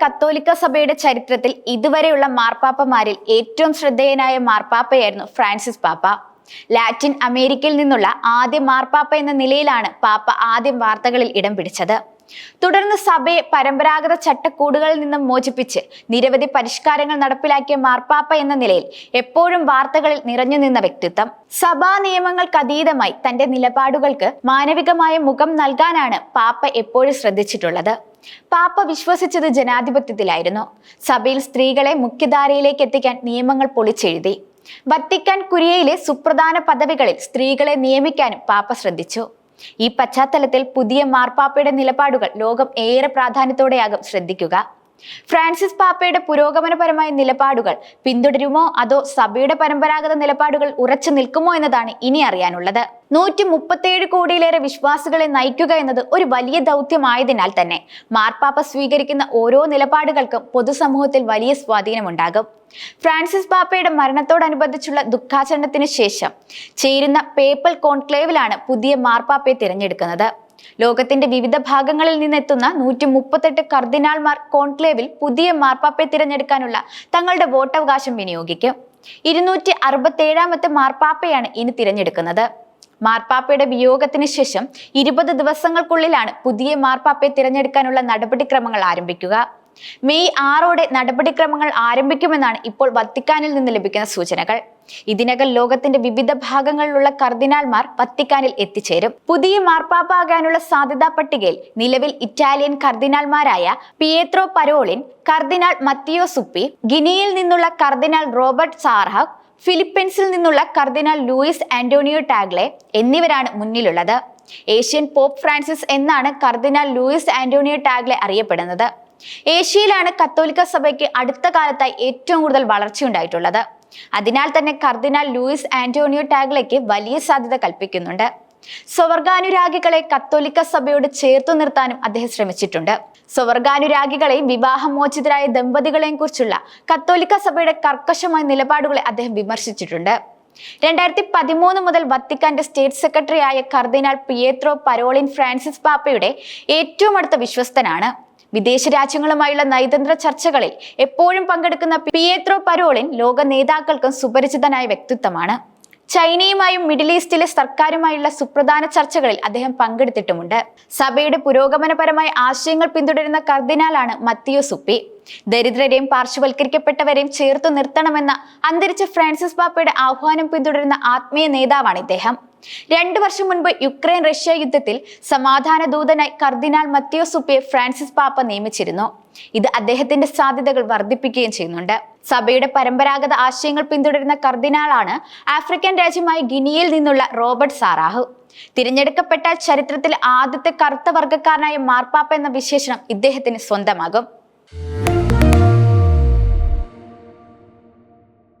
കത്തോലിക്ക സഭയുടെ ചരിത്രത്തിൽ ഇതുവരെയുള്ള മാർപ്പാപ്പമാരിൽ ഏറ്റവും ശ്രദ്ധേയനായ മാർപ്പാപ്പയായിരുന്നു ഫ്രാൻസിസ് പാപ്പ. ലാറ്റിൻ അമേരിക്കയിൽ നിന്നുള്ള ആദ്യ മാർപ്പാപ്പ എന്ന നിലയിലാണ് പാപ്പ ആദ്യം വാർത്തകളിൽ ഇടം പിടിച്ചത്. തുടർന്ന് സഭയെ പരമ്പരാഗത ചട്ടക്കൂടുകളിൽ നിന്നും മോചിപ്പിച്ച് നിരവധി പരിഷ്കാരങ്ങൾ നടപ്പിലാക്കിയ മാർപ്പാപ്പ എന്ന നിലയിൽ എപ്പോഴും വാർത്തകളിൽ നിറഞ്ഞു നിന്ന വ്യക്തിത്വം. സഭാ നിയമങ്ങൾക്കതീതമായി തന്റെ നിലപാടുകൾക്ക് മാനവികമായ മുഖം നൽകാനാണ് പാപ്പ എപ്പോഴും ശ്രദ്ധിച്ചിട്ടുള്ളത്. പാപ്പ വിശ്വസിച്ചത് ജനാധിപത്യത്തിലായിരുന്നു. സഭയിൽ സ്ത്രീകളെ മുഖ്യധാരയിലേക്ക് എത്തിക്കാൻ നിയമങ്ങൾ പൊളിച്ചെഴുതി. വത്തിക്കാൻ കുരിയയിലെ സുപ്രധാന പദവികളിൽ സ്ത്രീകളെ നിയമിക്കാനും പാപ്പ ശ്രദ്ധിച്ചു. ഈ പശ്ചാത്തലത്തിൽ പുതിയ മാർപ്പാപ്പയുടെ നിലപാടുകൾ ലോകം ഏറെ പ്രാധാന്യത്തോടെയാകും ശ്രദ്ധിക്കുക. ഫ്രാൻസിസ് പാപ്പയുടെ പുരോഗമനപരമായ നിലപാടുകൾ പിന്തുടരുമോ അതോ സഭയുടെ പരമ്പരാഗത നിലപാടുകൾ ഉറച്ചു നിൽക്കുമോ എന്നതാണ് ഇനി അറിയാനുള്ളത്. നൂറ്റി മുപ്പത്തേഴ് കോടിയിലേറെ വിശ്വാസികളെ നയിക്കുക എന്നത് ഒരു വലിയ ദൗത്യമായതിനാൽ തന്നെ മാർപ്പാപ്പ സ്വീകരിക്കുന്ന ഓരോ നിലപാടുകൾക്കും പൊതുസമൂഹത്തിൽ വലിയ സ്വാധീനമുണ്ടാകും. ഫ്രാൻസിസ് പാപ്പയുടെ മരണത്തോടനുബന്ധിച്ചുള്ള ദുഃഖാചരണത്തിന് ശേഷം ചേരുന്ന പേപ്പൽ കോൺക്ലേവിലാണ് പുതിയ മാർപ്പാപ്പയെ തിരഞ്ഞെടുക്കുന്നത്. ലോകത്തിന്റെ വിവിധ ഭാഗങ്ങളിൽ നിന്നെത്തുന്ന നൂറ്റി മുപ്പത്തെട്ട് കർദിനാൾമാർ കോൺക്ലേവിൽ പുതിയ മാർപ്പാപ്പയെ തിരഞ്ഞെടുക്കാനുള്ള തങ്ങളുടെ വോട്ടവകാശം വിനിയോഗിക്കും. ഇരുന്നൂറ്റി അറുപത്തേഴാമത്തെ മാർപ്പാപ്പയാണ് ഇനി തിരഞ്ഞെടുക്കുന്നത്. മാർപ്പാപ്പയുടെ വിയോഗത്തിന് ശേഷം ഇരുപത് ദിവസങ്ങൾക്കുള്ളിലാണ് പുതിയ മാർപ്പാപ്പയെ തിരഞ്ഞെടുക്കാനുള്ള നടപടിക്രമങ്ങൾ ആരംഭിക്കുക. മെയ് ആറോടെ നടപടിക്രമങ്ങൾ ആരംഭിക്കുമെന്നാണ് ഇപ്പോൾ വത്തിക്കാനിൽ നിന്ന് ലഭിക്കുന്ന സൂചനകൾ. ഇതിനകം ലോകത്തിന്റെ വിവിധ ഭാഗങ്ങളിലുള്ള കർദിനാൾമാർ വത്തിക്കാനിൽ എത്തിച്ചേരും. പുതിയ മാർപ്പാപ്പ ആകാനുള്ള സാധ്യതാ പട്ടികയിൽ നിലവിൽ ഇറ്റാലിയൻ കർദിനാൾമാരായ പിയേത്രോ പരോളിൻ കർദിനാൾ മത്തിയോ സുപ്പി ഗിനിയിൽ നിന്നുള്ള കർദിനാൾ റോബർട്ട് സാർഹക് ഫിലിപ്പീൻസിൽ നിന്നുള്ള കർദിനാൾ ലൂയിസ് ആന്റോണിയോ ടാഗ്ലെ എന്നിവരാണ് മുന്നിലുള്ളത്. ഏഷ്യൻ പോപ്പ് ഫ്രാൻസിസ് എന്നാണ് കർദിനാൾ ലൂയിസ് ആന്റോണിയോ ടാഗ്ലെ അറിയപ്പെടുന്നത്. ഏഷ്യയിലാണ് കത്തോലിക്ക സഭയ്ക്ക് അടുത്ത കാലത്തായി ഏറ്റവും കൂടുതൽ വളർച്ചയുണ്ടായിട്ടുള്ളത് അതിനാൽ തന്നെ കർദിനാൾ ലൂയിസ് ആന്റോണിയോ ടാഗ്ലയ്ക്ക് വലിയ സാധ്യത കൽപ്പിക്കുന്നുണ്ട്. സ്വർഗാനുരാഗികളെ കത്തോലിക്ക സഭയോട് ചേർത്തു നിർത്താനും അദ്ദേഹം ശ്രമിച്ചിട്ടുണ്ട്. സ്വർഗാനുരാഗികളെയും വിവാഹമോചിതരായ ദമ്പതികളെയും കുറിച്ചുള്ള കത്തോലിക്ക സഭയുടെ കർക്കശമായ നിലപാടുകളെ അദ്ദേഹം വിമർശിച്ചിട്ടുണ്ട്. രണ്ടായിരത്തി പതിമൂന്ന് മുതൽ വത്തിക്കാന്റെ സ്റ്റേറ്റ് സെക്രട്ടറിയായ കർദിനാൾ പിയേത്രോ പരോളിൻ ഫ്രാൻസിസ് പാപ്പയുടെ ഏറ്റവും അടുത്ത വിശ്വസ്തനാണ്. വിദേശ രാജ്യങ്ങളുമായുള്ള നയതന്ത്ര ചർച്ചകളിൽ എപ്പോഴും പങ്കെടുക്കുന്ന പിയേത്രോ പരോളിൻ ലോക നേതാക്കൾക്കും സുപരിചിതനായ വ്യക്തിത്വമാണ്. ചൈനയുമായും മിഡിൽ ഈസ്റ്റിലെ സർക്കാരുമായുള്ള സുപ്രധാന ചർച്ചകളിൽ അദ്ദേഹം പങ്കെടുത്തിട്ടുമുണ്ട്. സഭയുടെ പുരോഗമനപരമായ ആശയങ്ങൾ പിന്തുടരുന്ന കർദിനാലാണ് മത്തിയോ സുപ്പി. ദരിദ്രരെയും പാർശ്വവൽക്കരിക്കപ്പെട്ടവരെയും ചേർത്തു നിർത്തണമെന്ന അന്തരിച്ച ഫ്രാൻസിസ് പാപ്പയുടെ ആഹ്വാനം പിന്തുടരുന്ന ആത്മീയ നേതാവാണ് ഇദ്ദേഹം. രണ്ടു വർഷം മുൻപ് യുക്രൈൻ റഷ്യ യുദ്ധത്തിൽ സമാധാന ദൂതനായി കർദിനാൾ മത്തിയോ സുപ്പിയെ ഫ്രാൻസിസ് പാപ്പ നിയമിച്ചിരുന്നു. ഇത് അദ്ദേഹത്തിന്റെ സാധ്യതകൾ വർദ്ധിപ്പിക്കുകയും ചെയ്യുന്നുണ്ട്. സഭയുടെ പരമ്പരാഗത ആശയങ്ങൾ പിന്തുടരുന്ന കർദിനാളാണ് ആഫ്രിക്കൻ രാജ്യമായ ഗിനിയിൽ നിന്നുള്ള റോബർട്ട് സാറാഹു. തിരഞ്ഞെടുക്കപ്പെട്ടാൽ ചരിത്രത്തിൽ ആദ്യത്തെ കറുത്ത വർഗക്കാരനായ മാർപ്പാപ്പ എന്ന വിശേഷണം ഇദ്ദേഹത്തിന് സ്വന്തമാകും.